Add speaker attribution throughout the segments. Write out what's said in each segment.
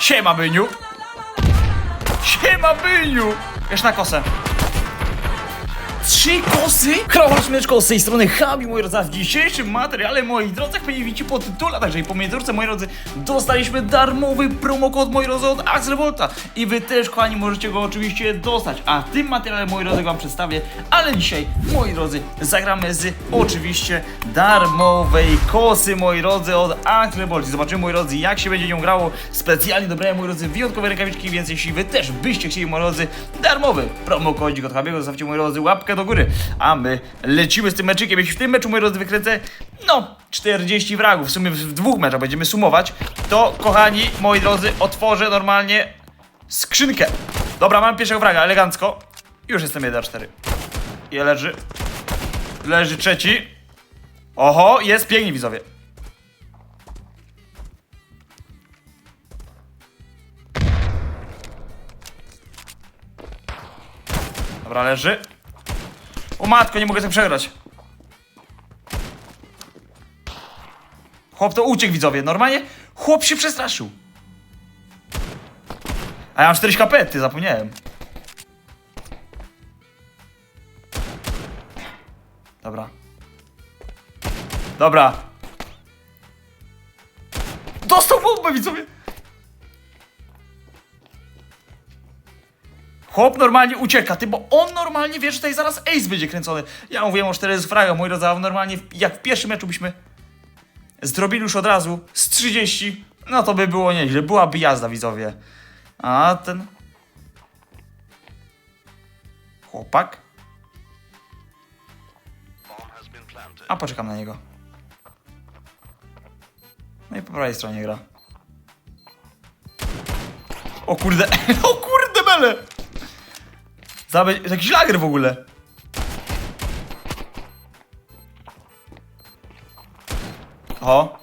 Speaker 1: Siema, Byniu! Siema, Byniu! Jeszcze na kosę. Trzy kosy? Krowa Szmyczko z tej strony Habi, moi drodzy, w dzisiejszym materiale, moi drodzy, jak pewnie widzicie po tytule, także i po miniaturce, moi drodzy, dostaliśmy darmowy promokod, moi drodzy, od Axel Volta i wy też, kochani, możecie go oczywiście dostać, a w tym materiale, moi drodzy, wam przedstawię, ale dzisiaj, moi drodzy, zagramy z, oczywiście, darmowej kosy, moi drodzy, od Axel Volt i zobaczymy, moi drodzy, jak się będzie nią grało, specjalnie dobrałem, moi drodzy, wyjątkowe rękawiczki, więc jeśli wy też byście chcieli, moi drodzy, darmowy promokodzik od Habiego, zostawcie, moi drodzy, łapkę do góry, a my lecimy z tym meczykiem. Jeśli w tym meczu, moi drodzy, wykręcę, no, 40 fragów, w sumie w dwóch meczach będziemy sumować, to, kochani, moi drodzy, otworzę normalnie skrzynkę. Dobra, mam pierwszego fraga, elegancko. Już jestem 1-4. I leży. Leży trzeci. Oho, jest pięknie, widzowie. Dobra, leży. O matko, nie mogę sobie przegrać. Chłop to uciekł, widzowie. Normalnie chłop się przestraszył. A ja mam 4 HP, ty zapomniałem. Dobra. Dobra. Dostał bombę, widzowie. Chłop normalnie ucieka, ty, bo on normalnie wie, że tutaj zaraz ace będzie kręcony. Ja mówiłem o 4 z fraga, mój drodzy, a normalnie jak w pierwszym meczu byśmy zrobili już od razu z 30, no to by było nieźle, byłaby jazda, widzowie. A ten... Chłopak? A poczekam na niego. No i po prawej stronie gra. O kurde, o kurde Zabe- jakiś lager w ogóle. O.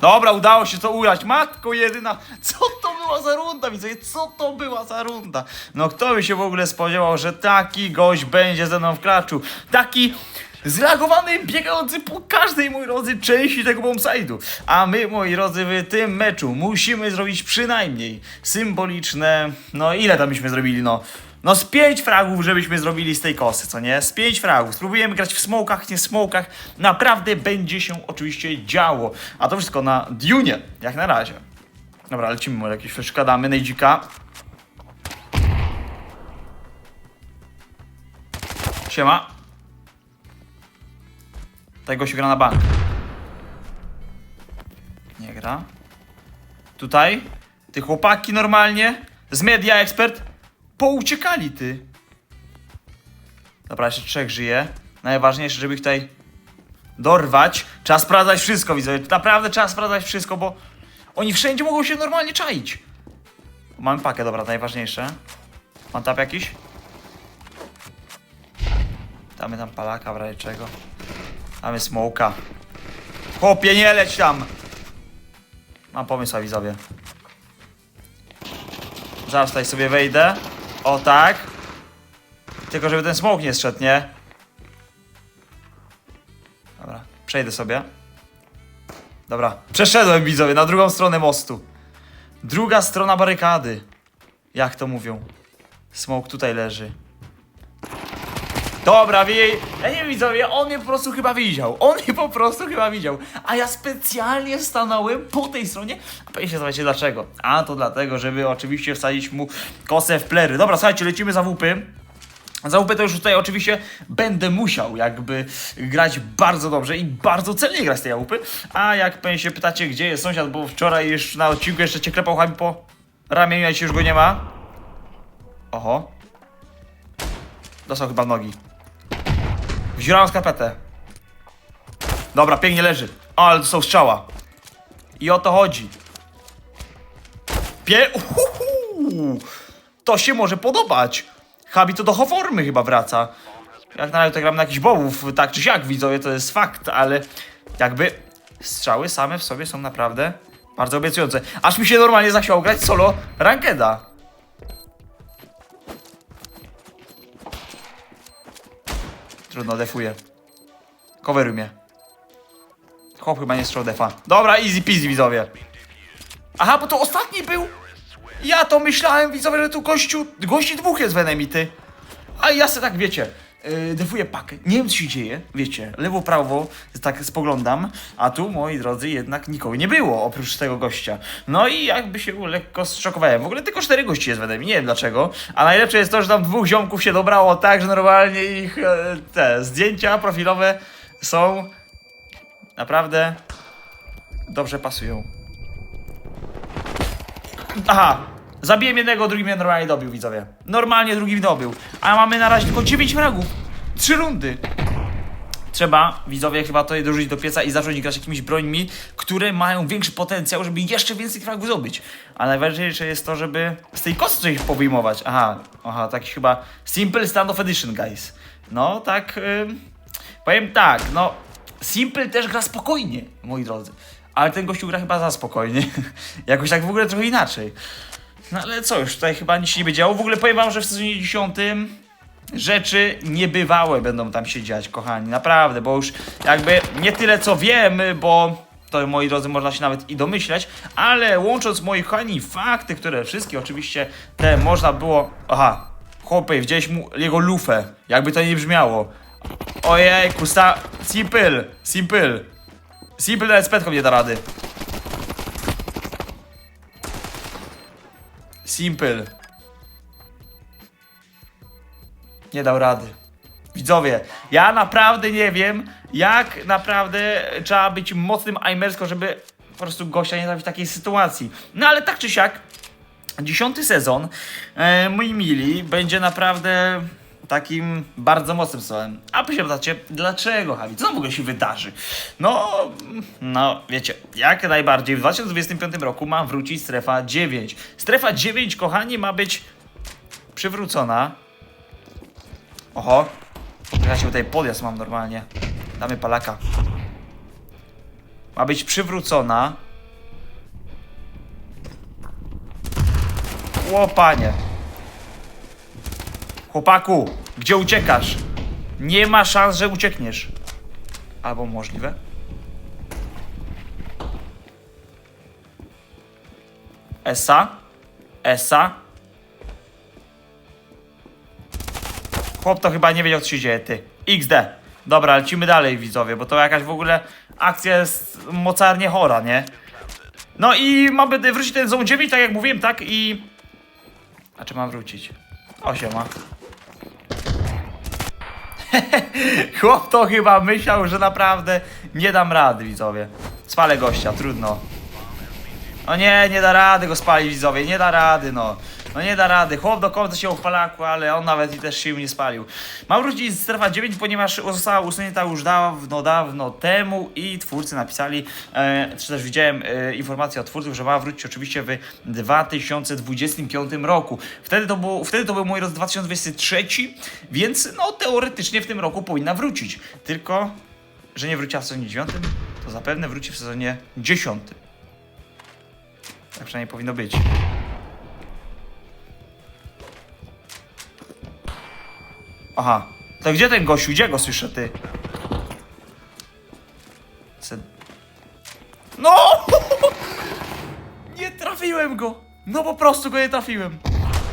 Speaker 1: Dobra, udało się to ugrać. Matko jedyna. Co to była za runda, widzę? Co to była za runda? No kto by się w ogóle spodziewał, że taki gość będzie ze mną w klaczu. Taki zreagowany, biegający po każdej, moi drodzy, części tego bombside'u. A my, moi drodzy, w tym meczu musimy zrobić przynajmniej symboliczne... No ile tam byśmy zrobili, no... No z pięć fragów, żebyśmy zrobili z tej kosy, co nie? Z pięć fragów. Spróbujemy grać w smokach, nie smokach. Naprawdę będzie się oczywiście działo. A to wszystko na Dune, jak na razie. Dobra, lecimy, może jakieś przeszkadamy. Nejdzika. Siema. Tego się gra na bank. Nie gra. Tutaj. Ty chłopaki normalnie. Z Media Expert. Pouciekali, ty. Dobra, jeszcze trzech żyje. Najważniejsze, żeby ich tutaj dorwać. Trzeba sprawdzać wszystko, widzę. Naprawdę trzeba sprawdzać wszystko, bo oni wszędzie mogą się normalnie czaić. Mamy pakę, dobra, najważniejsze. Mam tap jakiś? Damy tam palaka w razie czego. Damy smoka. Chłopie, nie leć tam! Mam pomysł, widzowie. Zaraz tutaj sobie wejdę. O tak. Tylko żeby ten smoke nie zszedł, nie? Dobra, przejdę sobie. Dobra, przeszedłem widzowie na drugą stronę mostu. Druga strona barykady. Jak to mówią? Smoke tutaj leży. Dobra, wie, ja nie widzowie, on mnie po prostu chyba widział. On mnie po prostu chyba widział. A ja specjalnie stanąłem po tej stronie. A pewnie się zobaczycie dlaczego. A to dlatego, żeby oczywiście wsadzić mu kosę w plery. Dobra, słuchajcie, lecimy za łupy. Za łupy to już tutaj oczywiście będę musiał jakby grać bardzo dobrze i bardzo celnie grać z tej łupy. A jak pewnie się pytacie, gdzie jest sąsiad, bo wczoraj już na odcinku jeszcze cię klepał Habi po ramieniu, a dzisiaj już go nie ma. Oho. Dostał chyba Wziąłem skarpetę. Dobra, pięknie leży. O, ale to są strzała. I o to chodzi. Pie... Uhuhu. To się może podobać. Habi to do formy chyba wraca. Jak na razie to gram na jakichś bobów, tak czy siak widzowie, to jest fakt, ale jakby strzały same w sobie są naprawdę bardzo obiecujące. Aż mi się normalnie zachciało grać solo Rankeda. Trudno, defuję. Coveruj mnie. Chłop chyba nie strzał defa. Dobra, easy peasy widzowie. Aha, bo to ostatni był! Ja to myślałem, widzowie, że tu gościu, gości dwóch jest w Enemity. A ja se tak, wiecie, yy, defuję pakę. Nie wiem, co się dzieje, wiecie, lewo, prawo, tak spoglądam, a tu, moi drodzy, jednak nikogo nie było, oprócz tego gościa. No i jakby się lekko zszokowałem. W ogóle tylko cztery gości jest w Enemy, nie wiem dlaczego. A najlepsze jest to, że tam dwóch ziomków się dobrało tak, że normalnie ich e, te zdjęcia profilowe są naprawdę dobrze pasują. Aha, zabiłem jednego, drugi mnie normalnie dobił, widzowie. Normalnie drugi mnie dobił. A mamy na razie tylko 9 fragów. Trzy rundy. Trzeba, widzowie, chyba to dorzucić do pieca i zacząć grać jakimiś brońmi, które mają większy potencjał, żeby jeszcze więcej fragów zdobyć. A najważniejsze jest to, żeby z tej kosy coś powyjmować. Aha, aha, taki chyba Simple Stand of Edition, guys. No, tak, powiem tak, no, Simple też gra spokojnie, moi drodzy. Ale ten gościu gra chyba za spokojnie. Jakoś tak w ogóle trochę inaczej. No ale co już, tutaj chyba nic się nie będzie działo. W ogóle powiem wam, że w sezonie 10 rzeczy niebywałe będą tam się dziać, kochani. Naprawdę, bo już jakby nie tyle co wiem, bo to moi drodzy można się nawet i domyśleć, ale łącząc moi kochani fakty, które wszystkie oczywiście te można było... Aha, chłopie, widziałeś mu jego lufę, jakby to nie brzmiało. Ojej, kusta... Simple, simple. Simple nawet z petką nie da rady. Simple. Nie dał rady. Widzowie, ja naprawdę nie wiem, jak naprawdę trzeba być mocnym aimersko, żeby po prostu gościa nie trafić w takiej sytuacji. No ale tak czy siak, dziesiąty sezon, e, moi mili, będzie naprawdę takim bardzo mocnym sezonem. A wy pytacie, dlaczego, Javi? Co w ogóle się wydarzy? No, no, wiecie, jak najbardziej w 2025 roku ma wrócić strefa 9. Strefa 9, kochani, ma być przywrócona. Oho, się tutaj podjazd mam normalnie. Damy palaka. Ma być przywrócona. Łopanie. Chłopaku, gdzie uciekasz? Nie ma szans, że uciekniesz. Albo możliwe. Esa? Esa? Chłop to chyba nie wiedział, co się dzieje, ty. XD. Dobra, lecimy dalej, widzowie, bo to jakaś w ogóle akcja jest mocarnie chora, nie? No i mamy wrócić ten Zone 9, tak jak mówiłem, tak? I... A czy mam wrócić? Osiema. Chłop to chyba myślał, że naprawdę nie dam rady, widzowie. Spalę gościa, trudno. No nie, nie da rady go spalić, widzowie, nie da rady, no. No nie da rady. Chłop do końca się opalaku, ale on nawet i też sił nie spalił. Mam wrócić z strefa 9, ponieważ została usunięta już dawno, dawno temu i twórcy napisali, e, czy też widziałem e, informację od twórców, że ma wrócić oczywiście w 2025 roku. Wtedy to, było, wtedy to był mój rok 2023, więc no teoretycznie w tym roku powinna wrócić. Tylko, że nie wróciła w sezonie 9, to zapewne wróci w sezonie 10. Tak przynajmniej powinno być. Aha. To gdzie ten gościu? Gdzie go słyszę, ty? No! Nie trafiłem go! No po prostu go nie trafiłem.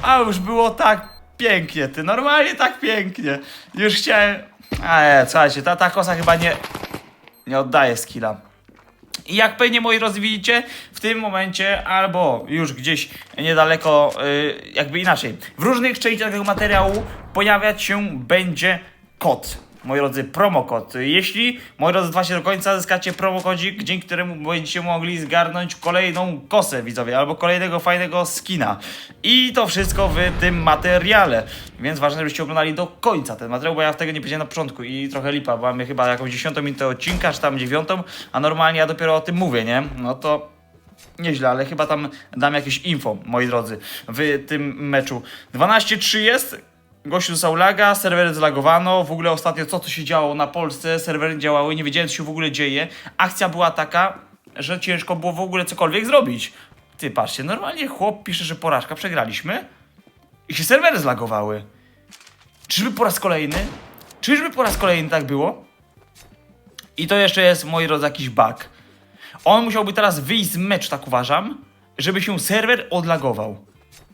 Speaker 1: A już było tak pięknie, ty. Normalnie tak pięknie. Już chciałem... A nie, słuchajcie, ta, ta kosa chyba nie... Nie oddaje skilla. I jak pewnie moi drodzy widzicie, w tym momencie albo już gdzieś niedaleko, y, jakby inaczej, w różnych częściach tego materiału pojawiać się będzie kod. Moi drodzy, promokod. Jeśli, moi drodzy, trwacie do końca, zyskacie promokodzik, dzięki któremu będziecie mogli zgarnąć kolejną kosę, widzowie, albo kolejnego fajnego skina. I to wszystko w tym materiale. Więc ważne, żebyście oglądali do końca ten materiał, bo ja w tego nie powiedziałem na początku i trochę lipa, bo mamy chyba jakąś dziesiątą minutę odcinka, czy tam dziewiątą, a normalnie ja dopiero o tym mówię, nie? No to Nieźle, ale chyba tam dam jakieś info, moi drodzy, w tym meczu. 12-3 jest. Gościu dostał laga, serwery zlagowano. W ogóle ostatnio co tu się działo na Polsce, serwery działały, nie wiedziałem co się w ogóle dzieje. Akcja była taka, że ciężko było w ogóle cokolwiek zrobić. Ty patrzcie, normalnie chłop pisze, że porażka, przegraliśmy i się serwery zlagowały. Czyżby po raz kolejny? Czyżby po raz kolejny tak było? I to jeszcze jest, moi drodzy, jakiś bug. On musiałby teraz wyjść z meczu, tak uważam, żeby się serwer odlagował.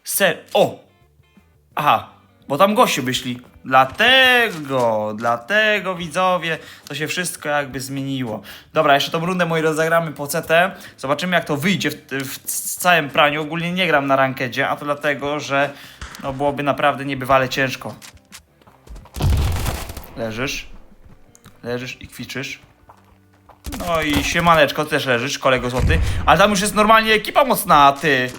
Speaker 1: Ser... O! Aha, bo tam goście wyszli. Dlatego, dlatego widzowie, to się wszystko jakby zmieniło. Dobra, jeszcze tą rundę moi rozegramy po CT. Zobaczymy jak to wyjdzie w, w całym praniu. Ogólnie nie gram na rankedzie, a to dlatego, że no byłoby naprawdę niebywale ciężko. Leżysz. Leżysz i kwiczysz. No i siemaneczko, też leżysz, kolego złoty. Ale tam już jest normalnie ekipa mocna, ty.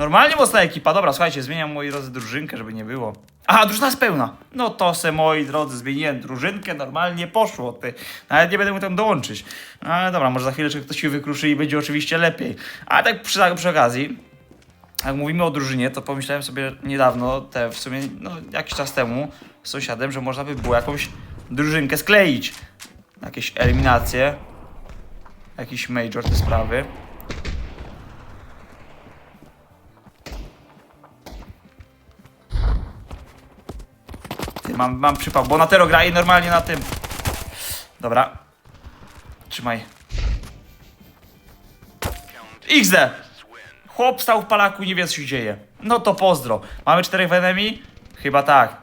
Speaker 1: Normalnie mocna ekipa. Dobra, słuchajcie, zmieniam moi drodzy drużynkę, żeby nie było. Aha, drużyna jest pełna. No to se, moi drodzy, zmieniłem drużynkę, normalnie poszło, ty. Nawet nie będę mógł tam dołączyć. Ale dobra, może za chwileczkę ktoś się wykruszy i będzie oczywiście lepiej. Ale tak przy, tak przy okazji, jak mówimy o drużynie, to pomyślałem sobie niedawno, te w sumie, no jakiś czas temu, z sąsiadem, że można by było jakąś drużynkę skleić. Jakieś eliminacje. Jakiś major te sprawy. Mam, mam przypał, bo na Tero gra i normalnie na tym. Dobra. Trzymaj. XD! Chłop stał w palaku, nie wie co się dzieje. No to pozdro. Mamy czterech w enemy? Chyba tak.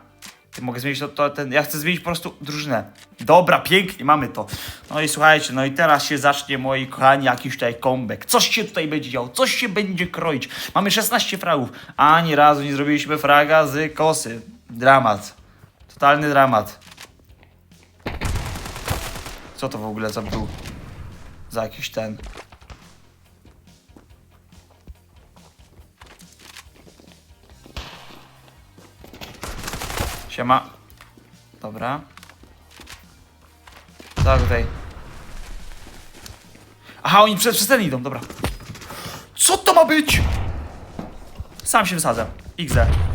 Speaker 1: Ty mogę zmienić to, to ten. Ja chcę zmienić po prostu drużynę. Dobra, pięknie, mamy to. No i słuchajcie, no i teraz się zacznie, moi kochani, jakiś tutaj comeback. Coś się tutaj będzie działo, coś się będzie kroić. Mamy 16 fragów. Ani razu nie zrobiliśmy fraga z kosy. Dramat. Totalny dramat. Co to w ogóle za był? Za jakiś ten. Siema. Dobra. Co tutaj? Aha, oni przez, przez ten idą, dobra. Co to ma być? Sam się wysadzę. XD.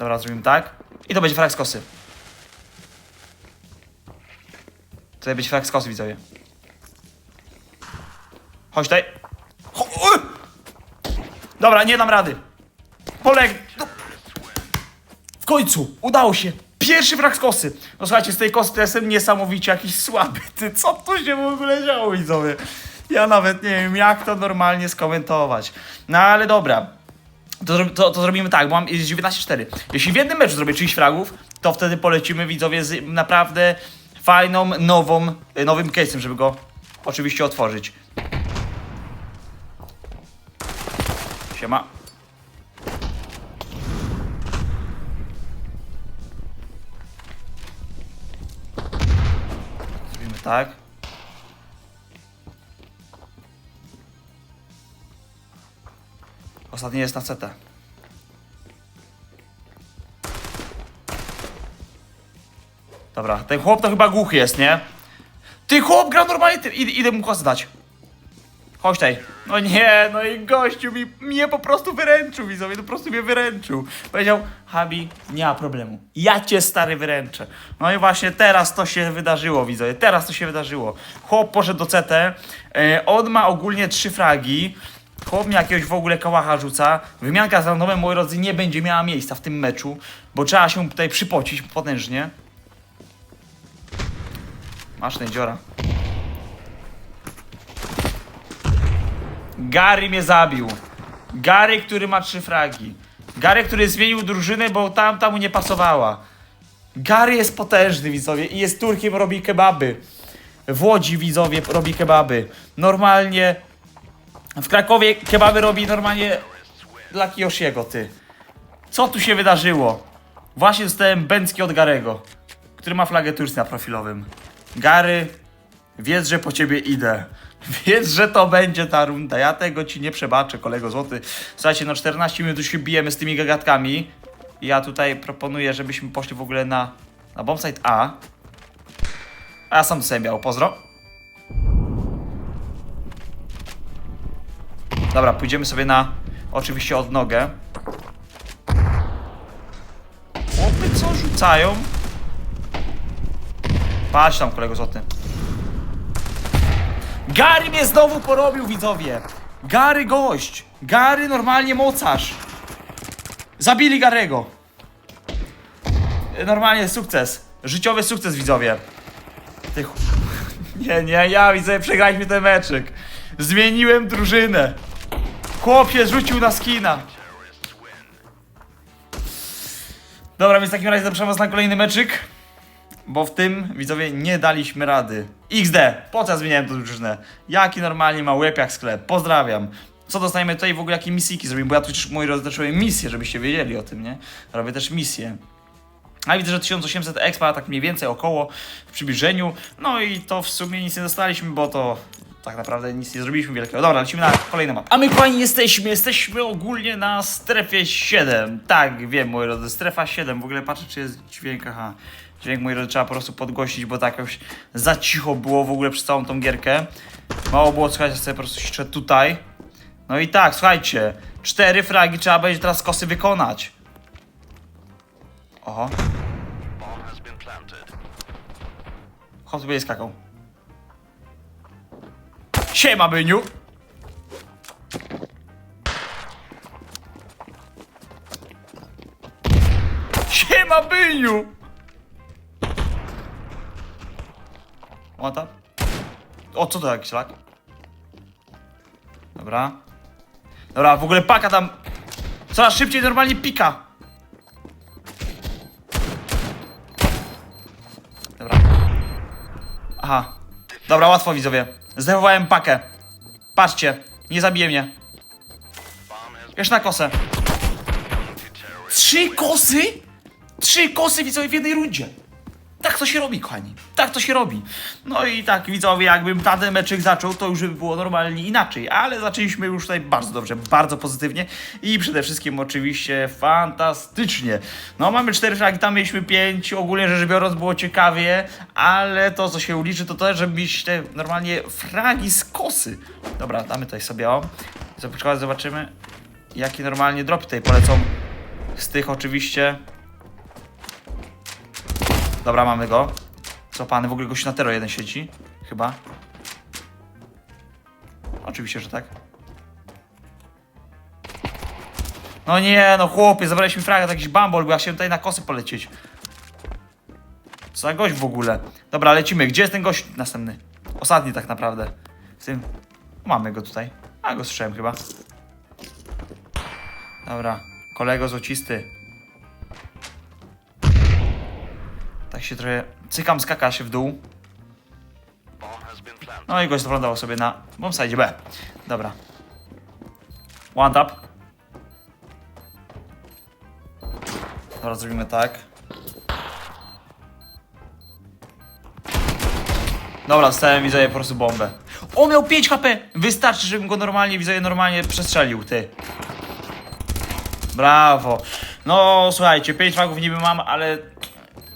Speaker 1: Dobra, zrobimy tak. I to będzie frak z kosy. Tutaj będzie frak z kosy, widzowie. Chodź tutaj. Dobra, nie dam rady. Poleg... W końcu, udało się. Pierwszy frak z kosy. No słuchajcie, z tej kosy to jestem niesamowicie jakiś słaby. Ty, co tu się w ogóle działo, widzowie? Ja nawet nie wiem, jak to normalnie skomentować. No ale dobra. To, to, to zrobimy tak, bo mam jest 19-4. Jeśli w jednym meczu zrobię 30 fragów, to wtedy polecimy widzowie z naprawdę fajną, nową, y, nowym case'em, żeby go oczywiście otworzyć. Siema. Zrobimy tak. Ostatni jest na CT. Dobra, ten chłop to chyba głuchy jest, nie? Ty chłop gra normalnie, ty, idę, idę mu kosę dać. Chodź tutaj. No nie, no i gościu mi, mnie po prostu wyręczył, widzowie, po prostu mnie wyręczył. Powiedział, Habi, nie ma problemu, ja cię stary wyręczę. No i właśnie teraz to się wydarzyło, widzowie, teraz to się wydarzyło. Chłop poszedł do CT, e, on ma ogólnie trzy fragi, chłop mi jakiegoś w ogóle kałacha rzuca, wymianka z randomem, moi drodzy, nie będzie miała miejsca w tym meczu, bo trzeba się tutaj przypocić potężnie. Masz ten dziora. Gary mnie zabił. Gary, który ma trzy fragi. Gary, który zmienił drużynę, bo tamta mu nie pasowała. Gary jest potężny, widzowie, i jest Turkiem, robi kebaby. W Łodzi, widzowie, robi kebaby. Normalnie w Krakowie kebaby robi normalnie dla Kiyoshiego, ty. Co tu się wydarzyło? Właśnie dostałem bęcki od Garego, który ma flagę Turcji na profilowym. Gary, wiedz, że po ciebie idę. Wiedz, że to będzie ta runda. Ja tego ci nie przebaczę, kolego złoty. Słuchajcie, no 14 minut już się bijemy z tymi gagatkami. Ja tutaj proponuję, żebyśmy poszli w ogóle na, na bombsite A. A ja sam sobie miał, pozdro. Dobra, pójdziemy sobie na oczywiście odnogę. Chłopy co rzucają? Patrz tam, kolego złoty. Gary mnie znowu porobił, widzowie. Gary gość. Gary normalnie mocarz. Zabili Garego. Normalnie sukces. Życiowy sukces, widzowie. Ty ch... Nie, nie, ja widzę, przegraliśmy ten meczek. Zmieniłem drużynę. Chłopie rzucił na skina. Dobra, więc w takim razie zapraszam was na kolejny meczyk. Bo w tym, widzowie, nie daliśmy rady. XD, po co ja zmieniałem tą drużynę? Jaki normalnie ma łeb jak sklep. Pozdrawiam. Co dostajemy tutaj w ogóle, jakie misyjki zrobimy? Bo ja tu moi rozacząłem misję, żebyście wiedzieli o tym, nie? Robię też misję. A widzę, że 1800 expa, tak mniej więcej około w przybliżeniu. No i to w sumie nic nie dostaliśmy, bo to tak naprawdę nic nie zrobiliśmy wielkiego. Dobra, lecimy na kolejny map. A my kochani jesteśmy, jesteśmy ogólnie na strefie 7. Tak, wiem, moi drodzy, strefa 7. W ogóle patrzę, czy jest dźwięk, aha. Dźwięk, moi drodzy, trzeba po prostu podgłosić, bo tak jakoś za cicho było w ogóle przez całą tą gierkę. Mało było słuchać, ja sobie po prostu siczę tutaj. No i tak, słuchajcie, cztery fragi trzeba będzie teraz kosy wykonać. Oho. Chłop tu będzie skakał. Siema, Byniu! Siema, Byniu! Łata? O, co to jakiś lak? Dobra. Dobra, w ogóle paka tam coraz szybciej normalnie pika. Dobra. Aha. Dobra, łatwo widzowie. Zdechowałem pakę. Patrzcie, nie zabije mnie. Jeszcze na kosę. Trzy kosy? Trzy kosy widzowie w jednej rundzie. Tak to się robi, kochani. Tak to się robi. No i tak, widzowie, jakbym tamten meczek zaczął, to już by było normalnie inaczej, ale zaczęliśmy już tutaj bardzo dobrze, bardzo pozytywnie i przede wszystkim oczywiście fantastycznie. No, mamy cztery flagi, tam mieliśmy pięć, ogólnie rzecz biorąc było ciekawie, ale to, co się uliczy, to to, żeby mieć te normalnie fragi z kosy. Dobra, damy tutaj sobie o. Zobaczymy, jakie normalnie dropy tutaj polecą z tych oczywiście Dobra, mamy go. Złapany, w ogóle gość na tero jeden siedzi. Chyba. Oczywiście, że tak. No nie, no chłopie, zabraliśmy fraga, jakiś bambol, bo ja chciałem tutaj na kosy polecieć. Co za gość w ogóle? Dobra, lecimy. Gdzie jest ten gość następny? Ostatni tak naprawdę. W tym... Mamy go tutaj. A, go słyszałem chyba. Dobra. Kolego złocisty. Tak się trochę cykam, skaka się w dół. No i gość wylądował sobie na bombsite B. Dobra. One tap. Dobra, zrobimy tak. Dobra, dostałem widzowie po prostu bombę. On miał 5 HP! Wystarczy, żebym go normalnie, widzowie, normalnie przestrzelił, ty. Brawo. No, słuchajcie, 5 fragów niby mam, ale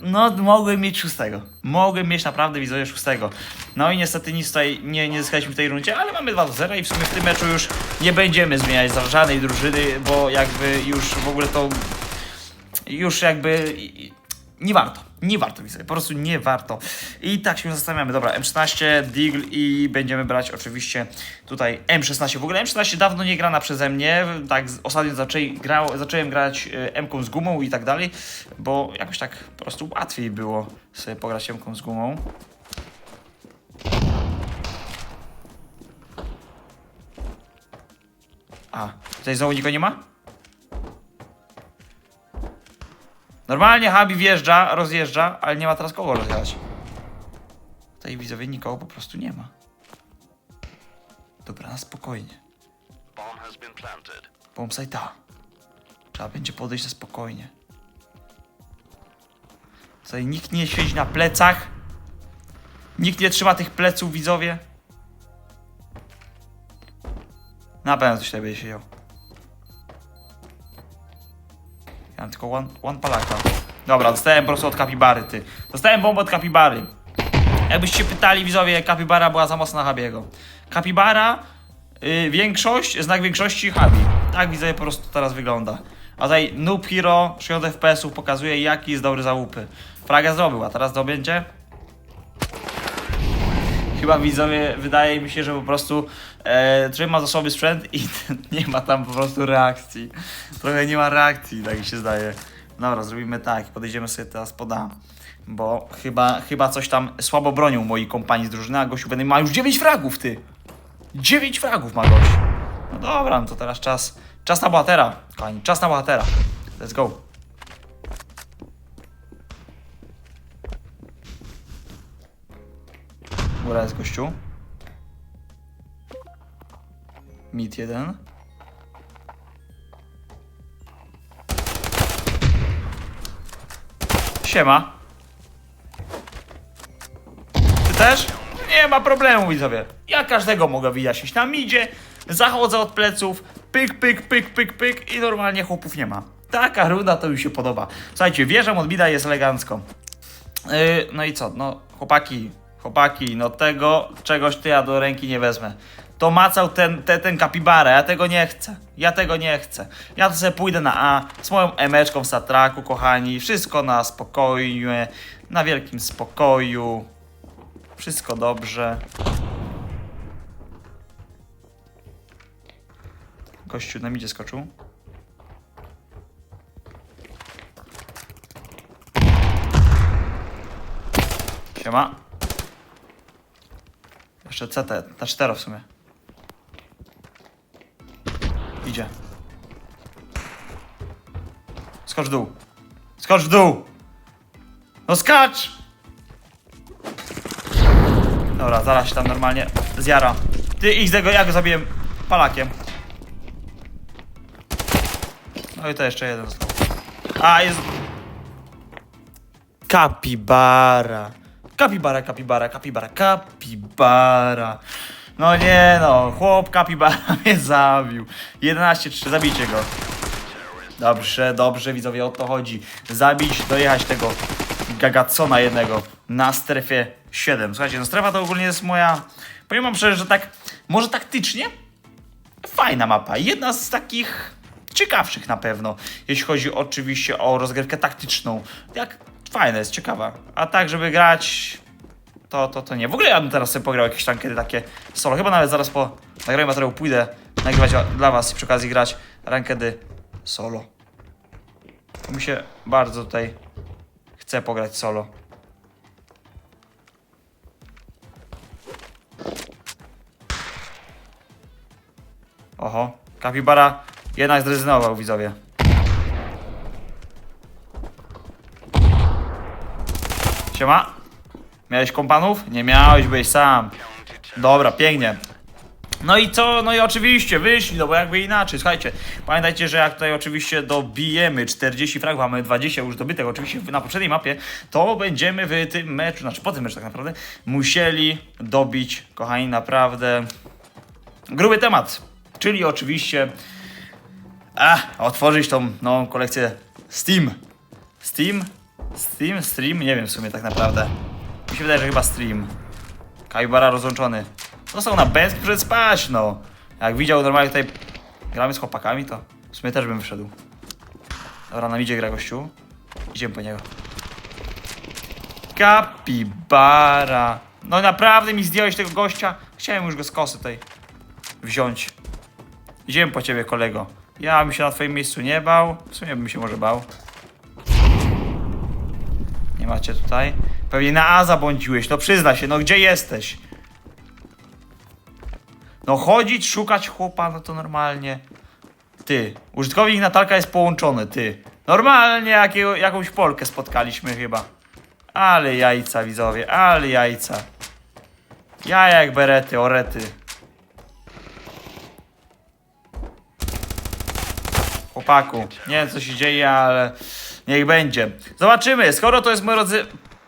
Speaker 1: no, mogłem mieć szóstego. Mogłem mieć naprawdę widzowie szóstego. No i niestety nic tutaj nie, nie zyskaliśmy w tej rundzie, ale mamy 2 do 0 i w sumie w tym meczu już nie będziemy zmieniać żadnej drużyny, bo jakby już w ogóle to już jakby nie warto. Nie warto widzowie, po prostu nie warto. I tak się zastanawiamy. Dobra, M16, Deagle i będziemy brać oczywiście tutaj M16. W ogóle M16 dawno nie grana przeze mnie. Tak, ostatnio zaczęli, grał, zacząłem grać e, M-ką z gumą i tak dalej, bo jakoś tak po prostu łatwiej było sobie pograć M-ką z gumą. A, tutaj znowu nikogo nie ma? Normalnie Habi wjeżdża, rozjeżdża, ale nie ma teraz kogo rozjechać. Tutaj widzowie nikogo po prostu nie ma. Dobra, na spokojnie. Bombsite'a. Trzeba będzie podejść na spokojnie. Tutaj nikt nie siedzi na plecach. Nikt nie trzyma tych pleców, widzowie. Na pewno coś tutaj będzie siedział. Mam tylko one, one palaka. Dobra, dostałem po prostu od kapibary, ty. Dostałem bombę od kapibary. Jakbyście pytali, widzowie, kapibara była za mocna na Habiego. Kapibara, y, większość, znak większości Habi. Tak widzowie po prostu teraz wygląda. A tutaj Noob Hero, 60 FPS-ów pokazuje, jaki jest dobry za łupy. Fraga zrobił, a teraz dobędzie? Chyba widzowie, wydaje mi się, że po prostu e, trzyma za sobie sprzęt i nie ma tam po prostu reakcji. Trochę nie ma reakcji, tak mi się zdaje. Dobra, zrobimy tak, podejdziemy sobie teraz pod A. Bo chyba, chyba coś tam słabo bronią moi kompanii z drużyny, a gościu będę ma już 9 fragów, ty! 9 fragów ma gość. No dobra, no to teraz czas, czas na bohatera, kochani, czas na bohatera. Let's go. Góra jest gościu. Mit jeden. Siema. Ty też? Nie ma problemu, widzowie. Ja każdego mogę wyjaśnić. Na midzie zachodzę od pleców, pyk, pyk, pyk, pyk, pyk i normalnie chłopów nie ma. Taka runda to mi się podoba. Słuchajcie, wieża od mida jest elegancko. Yy, no i co? No, chłopaki, chłopaki, no tego czegoś to ja do ręki nie wezmę. To macał ten, ten, ten kapibara, ja tego nie chcę. Ja tego nie chcę. Ja to sobie pójdę na A z moją emeczką w satraku, kochani. Wszystko na spokojnie, na wielkim spokoju. Wszystko dobrze. Gościu na midzie skoczył. Siema. Jeszcze CT, na 4 w sumie. Idzie. Skocz w dół. Skocz w dół! No skacz! Dobra, zaraz się tam normalnie zjara. Ty idź tego, ja go zabiję palakiem. No i to jeszcze jeden. A, jest... Kapibara. Kapibara, kapibara, kapibara, kapibara. No nie no, chłop kapibara mnie zabił. 11-3, zabijcie go. Dobrze, dobrze, widzowie, o to chodzi. Zabić, dojechać tego gagacona jednego na strefie 7. Słuchajcie, no strefa to ogólnie jest moja... Powiem wam szczerze, że tak, może taktycznie fajna mapa. Jedna z takich ciekawszych na pewno, jeśli chodzi oczywiście o rozgrywkę taktyczną. Jak fajna jest, ciekawa. A tak, żeby grać, to, to, to nie. W ogóle ja bym teraz sobie pograł jakieś tam kiedy takie solo. Chyba nawet zaraz po nagraniu materiału pójdę nagrywać dla was i przy okazji grać rankedy solo. Mi się bardzo tutaj chce pograć solo. Oho, Kapibara jednak zrezygnował, widzowie. Siema. Miałeś kompanów? Nie miałeś, byłeś sam. Dobra, pięknie. No i co? No i oczywiście wyszli, no bo jakby inaczej. Słuchajcie, pamiętajcie, że jak tutaj oczywiście dobijemy 40 fragów, mamy 20 już dobytek oczywiście na poprzedniej mapie, to będziemy w tym meczu, znaczy po tym meczu tak naprawdę, musieli dobić, kochani, naprawdę gruby temat. Czyli oczywiście a, otworzyć tą nową kolekcję Steam. Steam? Steam? Stream? Nie wiem w sumie tak naprawdę. Mi się wydaje, że chyba stream. Kajbara rozłączony. Został na bez przed spać, no. Jak widział normalnie tutaj gramy z chłopakami, to w sumie też bym wyszedł. Dobra, na idzie gra gościu. Idziemy po niego. Kapibara. No naprawdę mi zdjąłeś tego gościa. Chciałem już go z kosy tutaj wziąć. Idziemy po ciebie, kolego. Ja bym się na twoim miejscu nie bał. W sumie bym się może bał. Nie macie tutaj. Pewnie na A zabłądziłeś. No przyzna się, no gdzie jesteś? No chodzić, szukać chłopa, no to normalnie. Ty, użytkownik Natalka jest połączony, ty. Normalnie jakiego, jakąś Polkę spotkaliśmy chyba. Ale jajca, widzowie, ale jajca. Ja jak berety, orety. Chłopaku, nie wiem co się dzieje, ale niech będzie. Zobaczymy, skoro to jest moi drodzy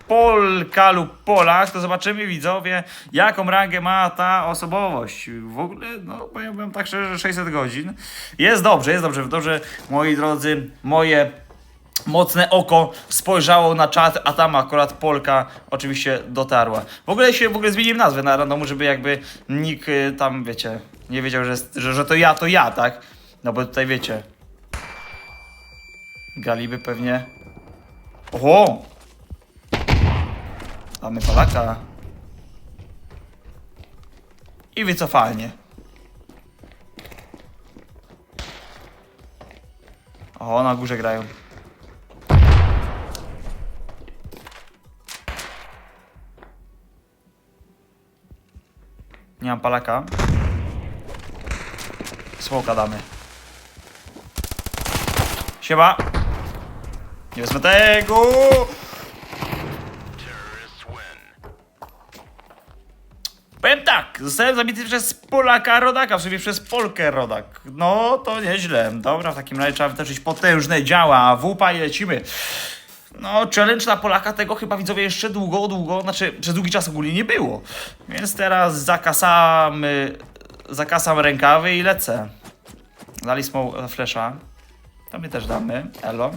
Speaker 1: Polka lub Polak, to zobaczymy widzowie, jaką rangę ma ta osobowość. W ogóle, no powiem tak szczerze, że 600 godzin. Jest dobrze, jest dobrze, dobrze, moi drodzy, moje mocne oko spojrzało na czat, a tam akurat Polka oczywiście dotarła. W ogóle się w ogóle zmieniłem nazwę na randomu, żeby jakby nikt y, tam, wiecie, nie wiedział, że, że, że to ja, to ja, tak? No bo tutaj wiecie, Galiby pewnie... Oho, Mamy palaka I wycofalnie. O, na górze grają. Nie mam palaka. Smoka damy. Siema. Nie wezmę tego. Powiem tak, zostałem zabity przez Polaka Rodaka, w sumie przez Polkę Rodak. No to nieźle. Dobra, w takim razie trzeba wytoczyć potężne działa, wupa i lecimy. No, challenge na Polaka tego chyba widzowie jeszcze długo, długo, znaczy przez długi czas ogólnie nie było. Więc teraz zakasam, y, zakasam rękawy i lecę. Dali smoke flesza. To my też damy. Elo.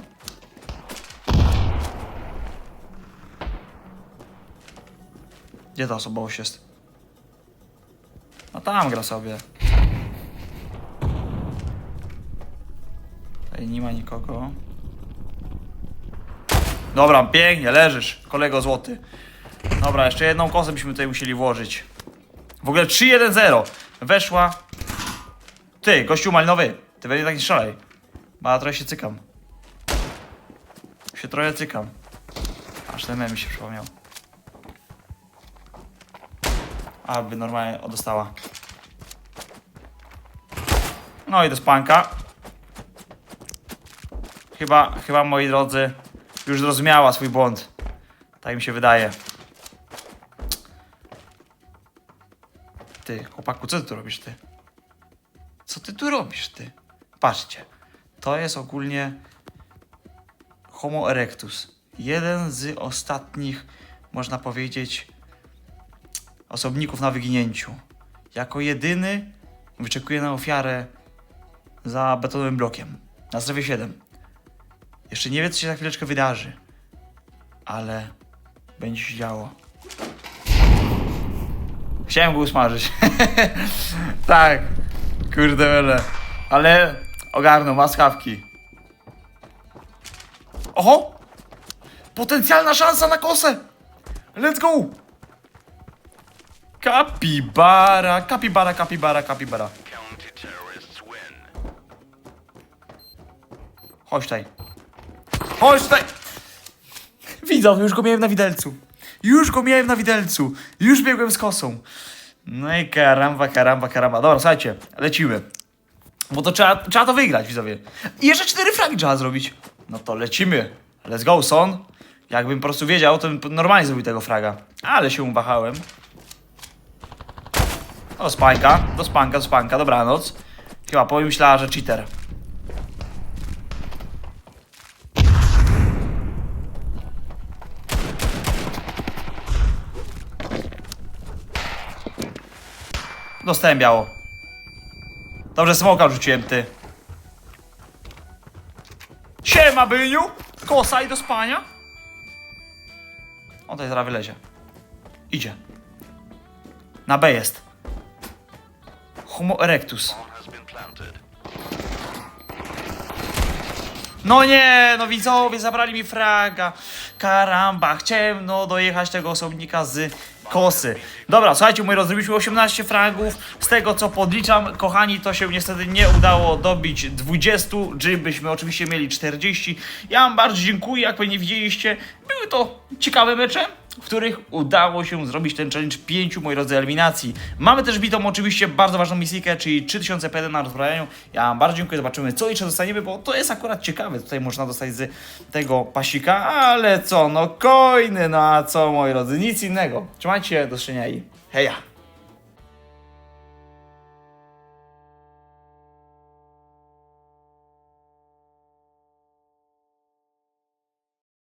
Speaker 1: Gdzie ta osobowość jest? No tam gra sobie. Tutaj nie ma nikogo. Dobra, pięknie, leżysz, kolego złoty. Dobra, jeszcze jedną kosę byśmy tutaj musieli włożyć. W ogóle 3-1-0. Weszła. Ty, gościu malinowy. Ty będzie tak nie strzelaj. Bo ja trochę się cykam. Się trochę cykam. Aż ten mem mi się przypomniał. Aby normalnie dostała. No i do spanka. Chyba, chyba moi drodzy, już zrozumiała swój błąd. Tak mi się wydaje. Ty, chłopaku, co ty tu robisz, ty? Co ty tu robisz, ty? Patrzcie. To jest ogólnie Homo erectus. Jeden z ostatnich, można powiedzieć, osobników na wyginięciu. Jako jedyny wyczekuje na ofiarę za betonowym blokiem. Na strefie 7. Jeszcze nie wie, co się za chwileczkę wydarzy. Ale będzie się działo. Chciałem go usmażyć. tak. Kurde mele. Ale ogarnął, ma skawki. Oho! Potencjalna szansa na kosę! Let's go! Kapibara, kapibara, kapibara, kapibara. Chodź tutaj. Chodź tutaj! Widzę, już go miałem na widelcu. Już go miałem na widelcu. Już biegłem z kosą. No i karamba, karamba, karamba. Dobra, słuchajcie, lecimy. Bo to trzeba, trzeba to wygrać, widzowie. I jeszcze cztery fragi trzeba zrobić. No to lecimy. Let's go, son. Jakbym po prostu wiedział, to bym normalnie zrobił tego fraga. Ale się uwahałem. Do spanka, do spanka, do spanka, dobranoc. Chyba pomyślała, że cheater. Dostałem biało. Dobrze, smoka rzuciłem, ty. Siema, byniu! Kosa i do spania. On tutaj zaraz wylezie. Idzie. Na B jest. Homo erectus. No nie, no widzowie, zabrali mi fraga. Karamba, chciałem no dojechać tego osobnika z kosy. Dobra, słuchajcie, moi rozrobiliśmy 18 fragów. Z tego co podliczam, kochani, to się niestety nie udało dobić 20, byśmy oczywiście mieli 40. Ja wam bardzo dziękuję, jak pewnie widzieliście. Były to ciekawe mecze w których udało się zrobić ten challenge pięciu, moi drodzy, eliminacji. Mamy też bitą oczywiście bardzo ważną misyjkę, czyli 3000 PD na rozbrojeniu. Ja wam bardzo dziękuję, zobaczymy co jeszcze dostaniemy, bo to jest akurat ciekawe. Tutaj można dostać z tego pasika, ale co, no coiny, no a co, moi drodzy, nic innego. Trzymajcie się, do zobaczenia i heja!